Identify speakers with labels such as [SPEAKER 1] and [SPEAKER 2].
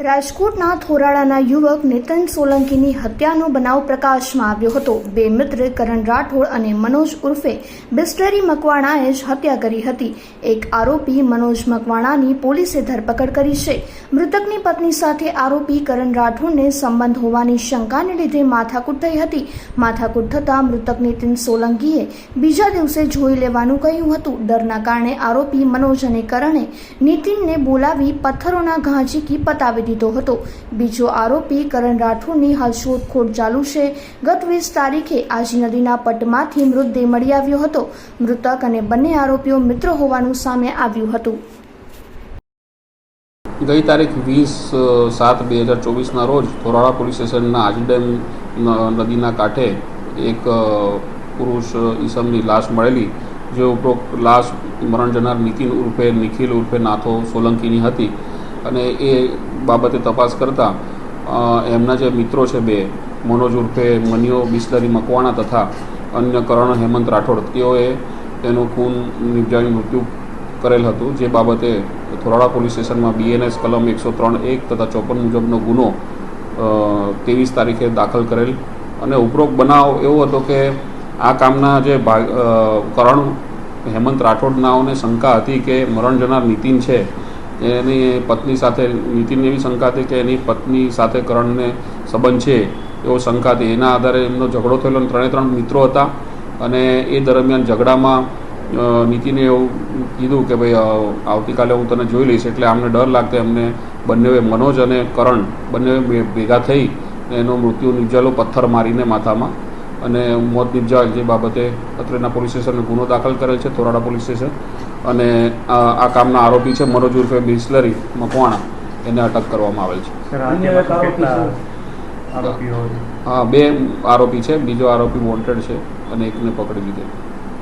[SPEAKER 1] રાજકોટના થોરાળાના યુવક નીતન સોલંકીની હત્યાનો બનાવ પ્રકાશમાં આવ્યો હતો. બે મિત્ર કરણ રાઠોડ અને મનોજ ઉર્ફે બિસ્ટરી મકવાણાએ જ હત્યા કરી હતી. એક આરોપી મનોજ મકવાણાની પોલીસે ધરપકડ કરી છે. મૃતકની પત્ની સાથે આરોપી કરણ રાઠોડને સંબંધ હોવાની શંકાને લીધે માથાકૂટ થઈ હતી. માથાકૂટ થતાં મૃતક નીતિન સોલંકીએ બીજા દિવસે જોઈ લેવાનું કહ્યું હતું. ડરના કારણે આરોપી મનોજ અને કરણે નીતિનને બોલાવી પથ્થરોના ઘા ઝીકી પતાવી દીધો હતો. બીજો આરોપી કરણ રાઠોડની હાલ શોધખોળ ચાલુ છે. ગત વીસ તારીખે આજી નદીના પટમાંથી મૃતદેહ મળી આવ્યો હતો. મૃતક અને બંને આરોપીઓ મિત્ર હોવાનું સામે આવ્યું હતું.
[SPEAKER 2] ગઈ તારીખ વીસ સાત બે હજાર ચોવીસના રોજ ધોરાળા પોલીસ સ્ટેશનના આજડેમ નદીના કાંઠે એક પુરુષ ઈસમની લાશ મળેલી, જે ઉપરોક્ત લાશ મરણ જનાર નિખિલ ઉર્ફે નિખિલ ઉર્ફે નાથો સોલંકીની હતી. અને એ બાબતે તપાસ કરતાં એમના જે મિત્રો છે બે, મનોજ ઉર્ફે મનિયો બિસ્લરી મકવાણા તથા અન્ય કરણ હેમંત રાઠોડ, તેઓએ તેનું ખૂન નિપજાવી મૃત્યુ કરેલ હતું, જે બાબતે થોરાડા પોલીસ સ્ટેશનમાં બીએનએસ કલમ એકસો ત્રણ એક તથા ચોપન મુજબનો ગુનો ત્રેવીસ તારીખે દાખલ કરેલ. અને ઉપરોક્ત બનાવ એવો હતો કે, આ કામના જે ભાગ કરણ હેમંત રાઠોડનાઓને શંકા હતી કે મરણ જનાર નીતિન છે એની પત્ની સાથે, નીતિનને એવી શંકા હતી કે એની પત્ની સાથે કરણને સંબંધ છે, એવો શંકા હતી. એના આધારે એમનો ઝઘડો થયેલો અને ત્રણે ત્રણ મિત્રો હતા અને એ દરમિયાન ઝઘડામાં નીતિને એવું કીધું કે ભાઈ આવતીકાલે હું તને જોઈ લઈશ, એટલે આમને ડર લાગતો, એમને બંનેવે મનોજ અને કરણ બંને ભેગા થઈ, એનો મૃત્યુ નિપજાલો પથ્થર મારીને માથામાં અને મોત નિપજાવેલ જે બાબતે અત્રેના પોલીસ સ્ટેશને ગુનો દાખલ કરેલ છે તોરાડા પોલીસ સ્ટેશન. અને આ આ કામના આરોપી છે મનોજ ઉર્ફે બિસ્લરી મકવાણા. એને અટક કરવામાં આવેલ છે? હા બે આરોપી છે બીજો આરોપી વોન્ટેડ છે અને એકને પકડી લીધેલ.